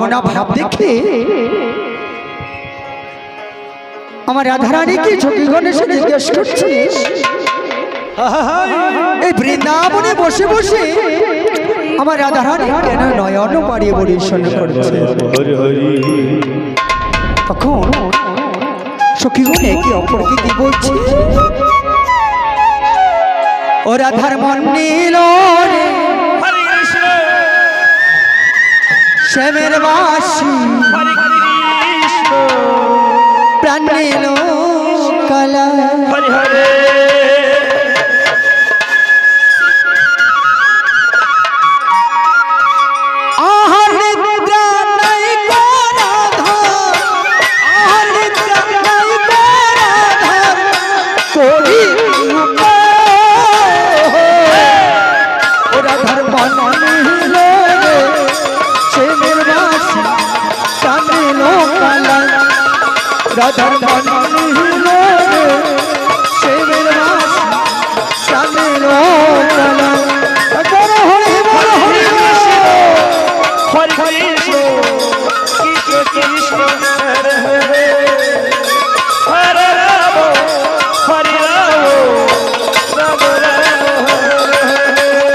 মনা ভাব দেখে আমার রাধারানীকে ঝুঁকি গণেশে জিজ্ঞেস করছিস এই বৃন্দাবনে বসে বসে আমার রাধারানী কেন নয়ন পাড়িয়ে পরিবেশন করছে? তখন সখীগণ একে অপরকে কি বলছে? ও রাধার মন নীল রে শ্যামের বাসি। প্রাণ কলা। হরে হরে। রাধার মানি হিলে শিবের বাস সামনে লোকলা কর হরি বল হরি কৃষ্ণ হরি কৃষ্ণ কৃষ্ণ কৃষ্ণ হরে হরে হরে রাম হরে রাম রাম রাম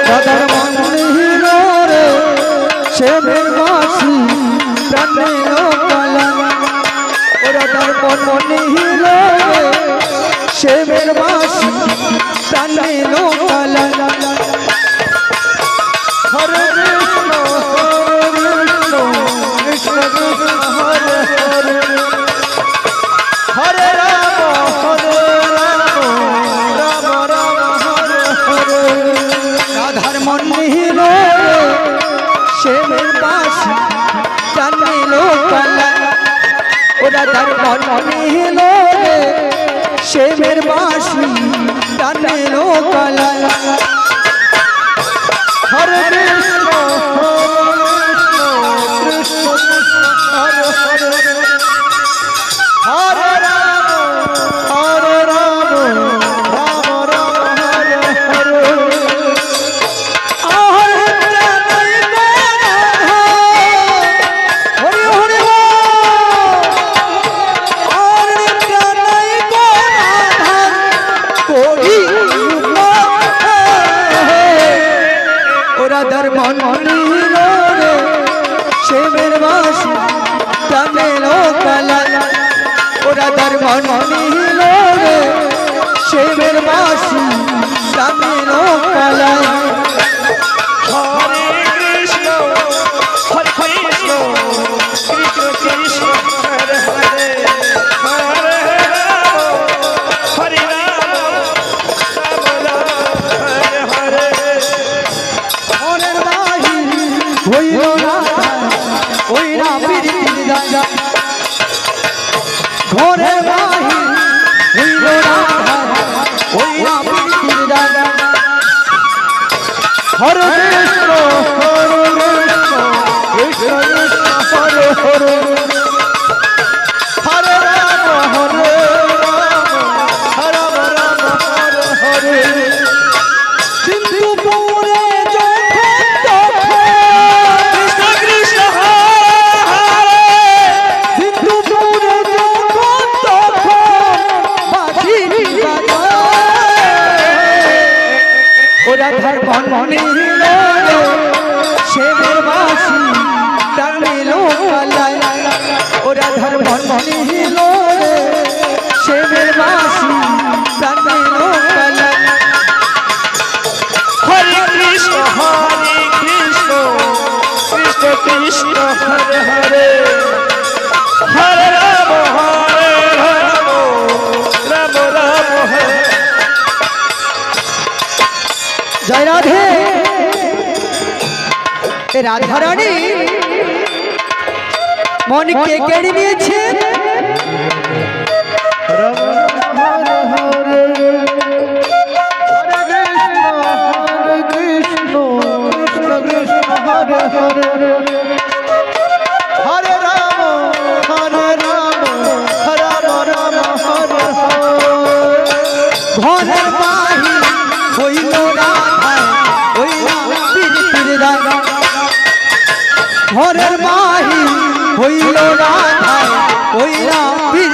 রাধার মানি হিলে শিবের করুন রাধারানী মন কে কেড়ে নিয়েছে। ঘরের মাহি হইল না ওই না পীর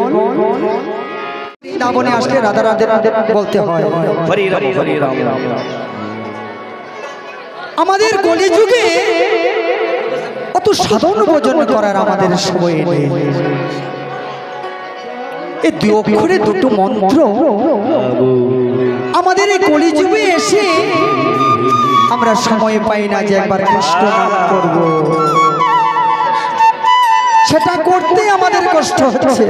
বৃন্দাবনে আসলে রাধা রাধে রাধে বলতে হয়। আমাদের কলিযুগে অত সাধন ভোজন করার আমাদের সময় নেই। এই দুই অক্ষরে দুটো মন্ত্র। আমাদের এই কলিযুগে এসে আমরা সময় পাই না যে একবার কষ্ট করব। সেটা করতে আমাদের কষ্ট হচ্ছে।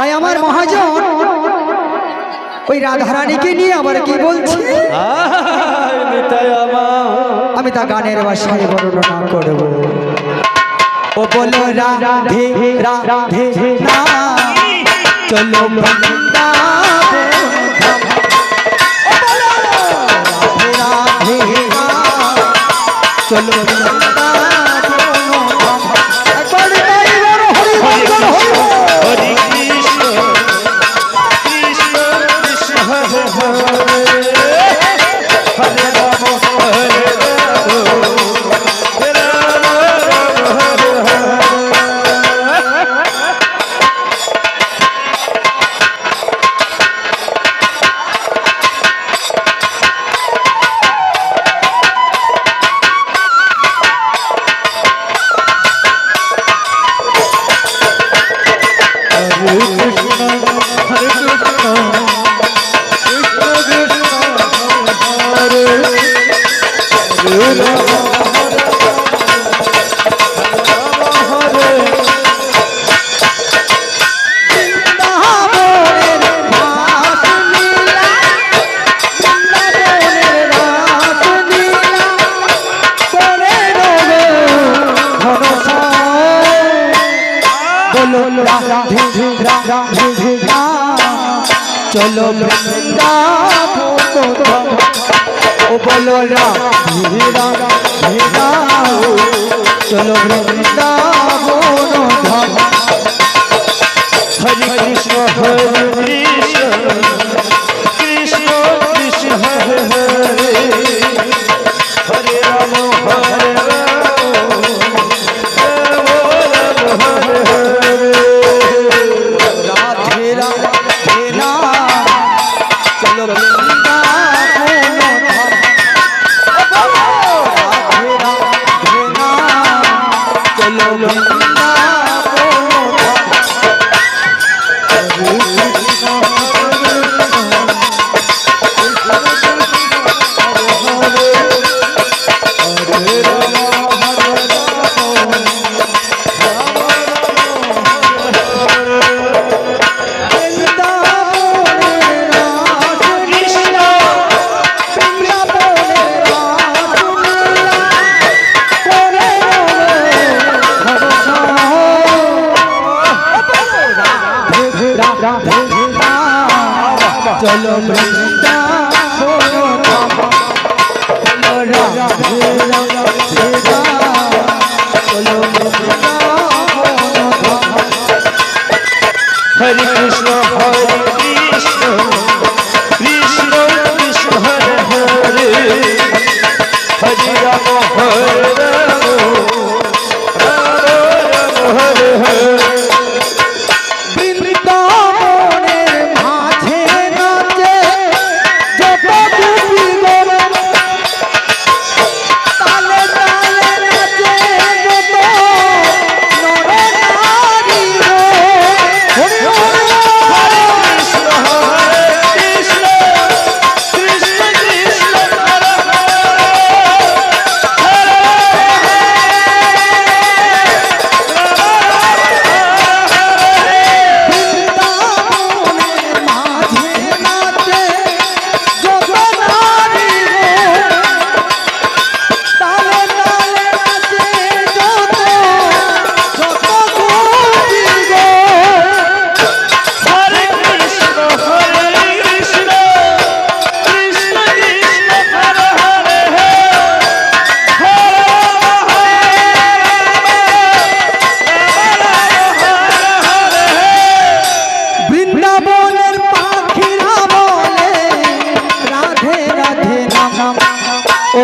আর আমার মহাজন। ওই রাধারানীকে নিয়ে আবার কি বলছি? আমি তা গানের বাসায় বর্ণনা করব। ও বলো রাধে রাধে না চলো চলো ধিরা ধিরা ধিরা চলো বৃন্দাবন ও বলো রাম ধিরা ধিরা চলো বৃন্দাবন বলো। yeah.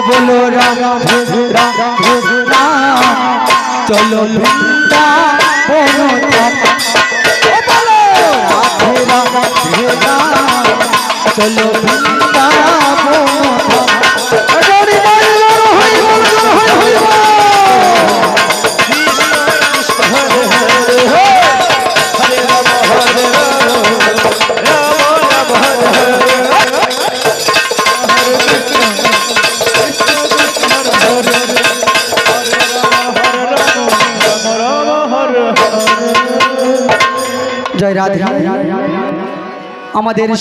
বলো রাধে রাধে রাম চলো। ও বলো রাধে রাধে চলো ধাম। আমাদের